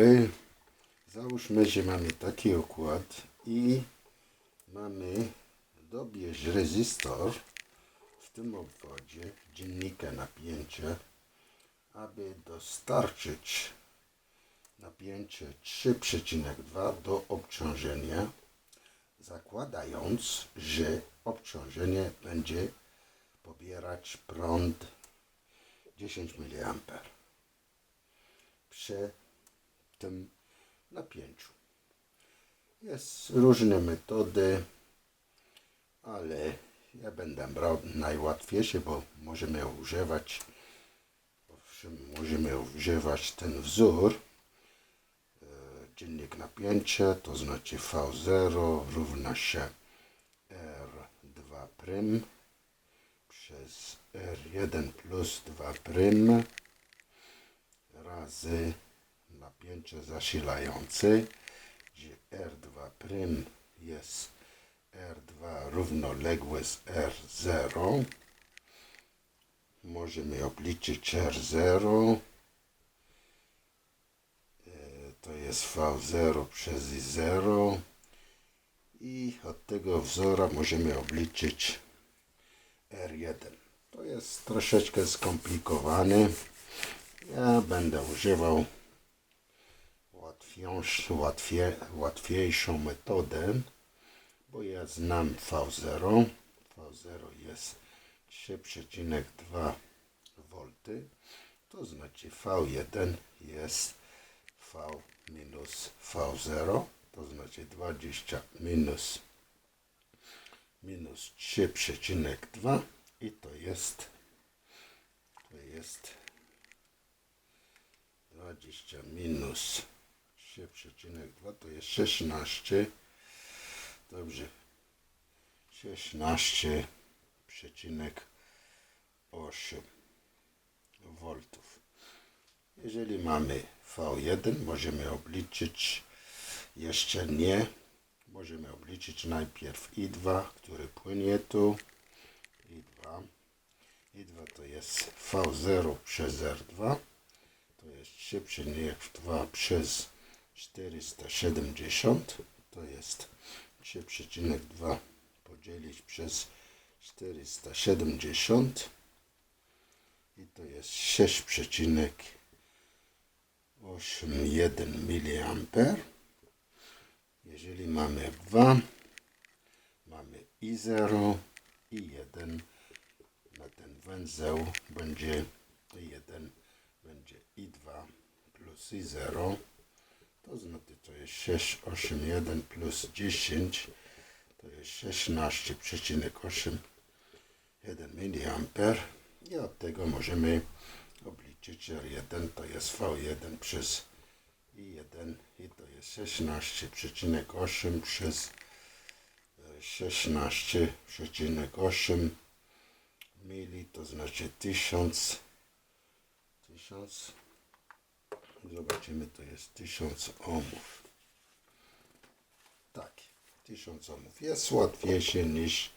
Y, Załóżmy, że mamy taki układ i mamy dobierz rezystor w tym obwodzie dziennika napięcia, aby dostarczyć napięcie 3,2 do obciążenia, zakładając, że obciążenie będzie pobierać prąd 10 mA przy tym napięciu. Jest różne metody, ale ja będę brał najłatwiejsze, bo możemy używać możemy używać ten wzór e, dziennik napięcia, to znaczy V0 równa się R2 prym przez R1 plus 2 prym razy napięcie zasilające, gdzie R2 prym jest R2 równoległe z R0. Możemy obliczyć R0. E, To jest V0 przez I0. I od tego wzora możemy obliczyć R1. To jest troszeczkę skomplikowane. Ja będę używał łatwiejszą, łatwie, łatwiejszą metodę, bo ja znam V0. V0 jest 3,2 V, to znaczy V1 jest V minus V0, to znaczy 20 minus minus 3,2 i to jest to jest 20 minus 3,2 to jest 16 dobrze. 16,8 voltów. Jeżeli mamy V1 możemy obliczyć jeszcze nie. Możemy obliczyć najpierw I2 który płynie tu. I2 I2 to jest V0 przez R2 to jest 3,2 przez 470 to jest 3,2 podzielić przez 470 i to jest 6,81 mA jeżeli mamy 2 mamy i 0 i 1 na ten węzeł będzie 1 będzie i 2 plus i 0 to znaczy to jest 681 plus 10 to jest 16,8 1 mA i od tego możemy obliczyć R1 to jest V1 przez I1 i to jest 16,8 przez e, 16,8 mili to znaczy 1000 1000 zobaczymy to jest 1000 ohmów 1000 ohmów jest łatwiejsze niż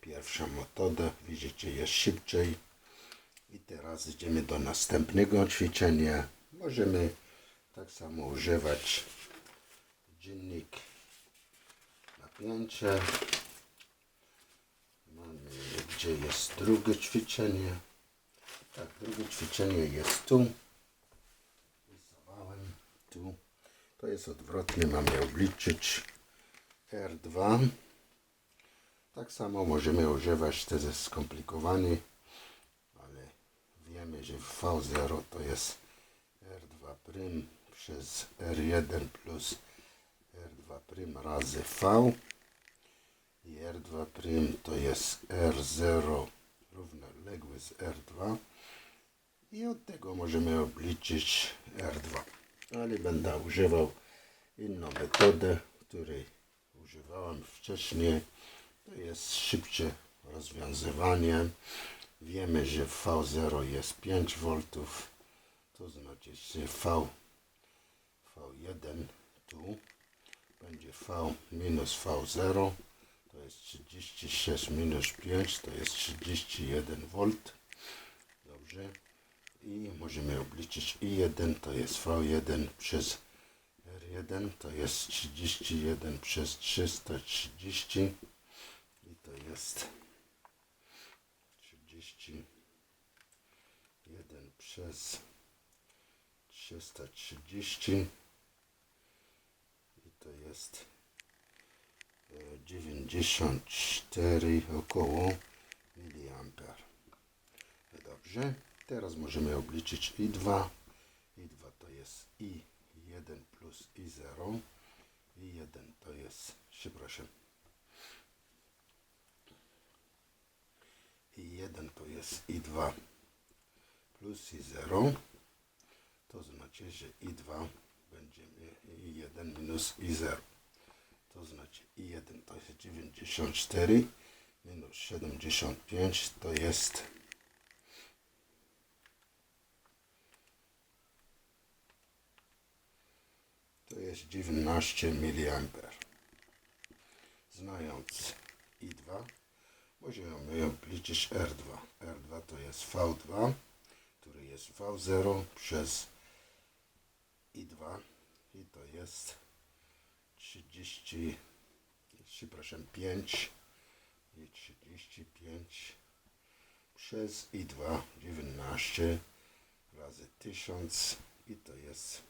pierwsza metoda widzicie jest szybciej. I teraz idziemy do następnego ćwiczenia. Możemy tak samo używać dziennik napięcia. Mamy gdzie jest drugie ćwiczenie. Tak drugie ćwiczenie jest tu. Rysowałem tu. To jest odwrotnie, mamy obliczyć R2. Tak samo możemy używać, to jest skomplikowane, ale wiemy, że V0 to jest R2' prym przez R1 plus R2' prym razy V i R2' prym to jest R0 równoległy z R2 i od tego możemy obliczyć R2. Ale będę używał inną metodę, której używałem wcześniej. To jest szybsze rozwiązywanie. Wiemy, że V0 jest 5 V, to znaczy, że V, V1 tu będzie V minus V0, to jest 36 minus 5, to jest 31 V. Dobrze. I możemy obliczyć I1 to jest V1 przez R1 to jest 31 przez 330 i to jest 31 przez 330 i to jest e, 94 około miliamper. Dobrze, teraz możemy obliczyć I2. I2 to jest I1 plus I0. I1 to jest, przepraszam, I1 to jest I2 plus I0. To znaczy, że I2 będzie I1 minus I0. To znaczy I1 to jest 94 minus 75 to jest jest 19 mA. Znając I2 możemy obliczyć R2. R2 to jest V2, który jest V0 przez I2 i to jest 30, przepraszam, 5 i 35 przez I2 19 razy 1000 i to jest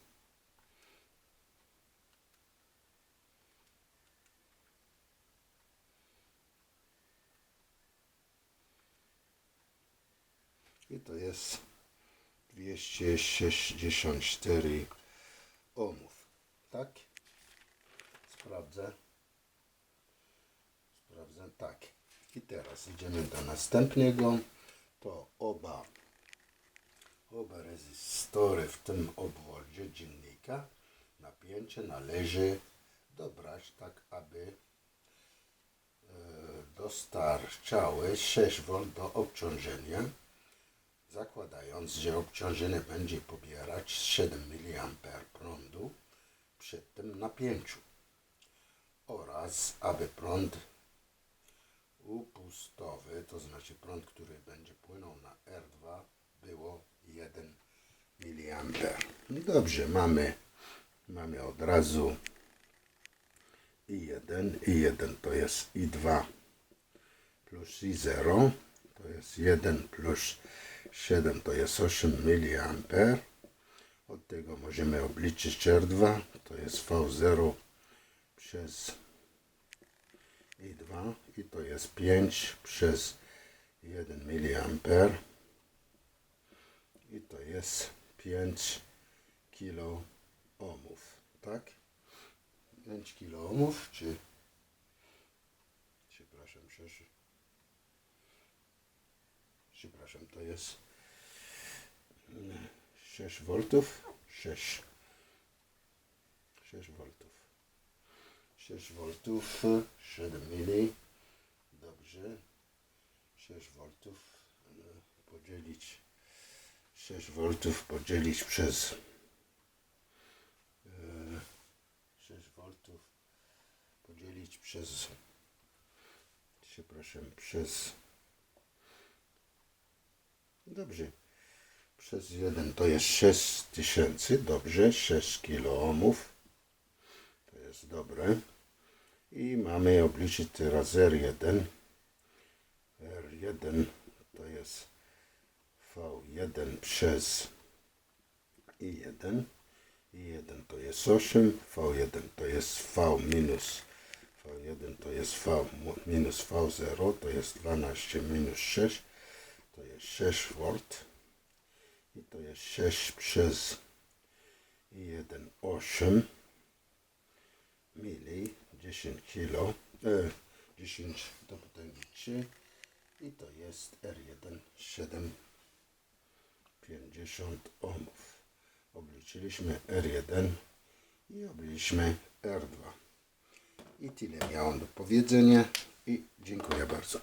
i to jest 264 ohmów. Tak? Sprawdzę. Sprawdzę tak. I teraz idziemy do następnego. To oba oba rezystory w tym obwodzie dziennika napięcie należy dobrać tak, aby e, dostarczały 6 V do obciążenia zakładając, że obciążenie będzie pobierać 7 mA prądu przy tym napięciu oraz aby prąd upustowy, to znaczy prąd, który będzie płynął na R2 było 1 mA. No dobrze, mamy, mamy od razu I1, I1 to jest I2 plus I0 to jest 1 plus 7 to jest 8 mA. Od tego możemy obliczyć R2, to jest V0 przez I2 i to jest 5 przez 1 mA i to jest 5 kilo ohmów, tak? 5 kilo ohmów, czy przepraszam, 6 przepraszam, to jest 6 voltów, 6 6 voltów. 6 voltów 7 mili. Dobrze. 6 voltów e, podzielić. 6 voltów podzielić przez e, 6 voltów podzielić przez przepraszam przez Dobrze. Przez 1 to jest 6000, dobrze, 6 kilo ohmów. To jest dobre. I mamy obliczyć teraz R1. R1 to jest V1 przez I1. I1 to jest 8, V1 to jest V minus V1 to jest V minus V0 to jest 12 minus 6 to jest 6 V i to jest 6 przez 1 8 mili 10 kilo e, 10 do potęgi 3 i to jest R1 7 50 ohmów. Obliczyliśmy R1 i obliczyliśmy R2 i tyle miałem do powiedzenia i dziękuję bardzo